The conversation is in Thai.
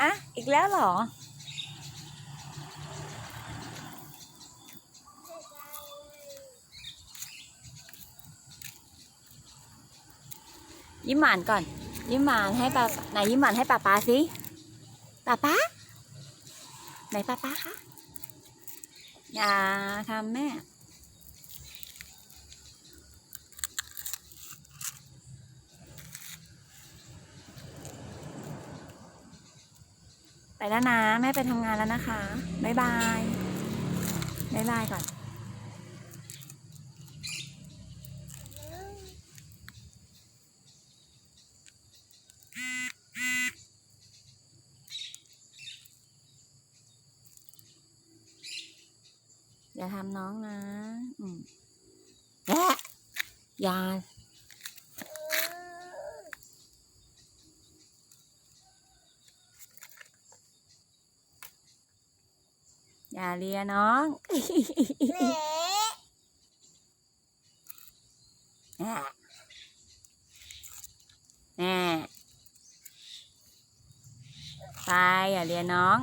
อะอีกแล้วเหรอ ยิ้มหวานก่อน ยิ้มหวานให้ป้าไหนยิ้มหวานให้ป้าป้าสิป้าป้าไหนป้าป้าคะอย่าทำแม่ ไปแล้วนะ แม่ไปทำงานแล้วนะคะบ๊ายบายบ๊ายบายก่อนอย่าทำน้องนะ อืมแอะอย่า อย่าเลียน้องแน่แน่ไปอย่าเลียน้อง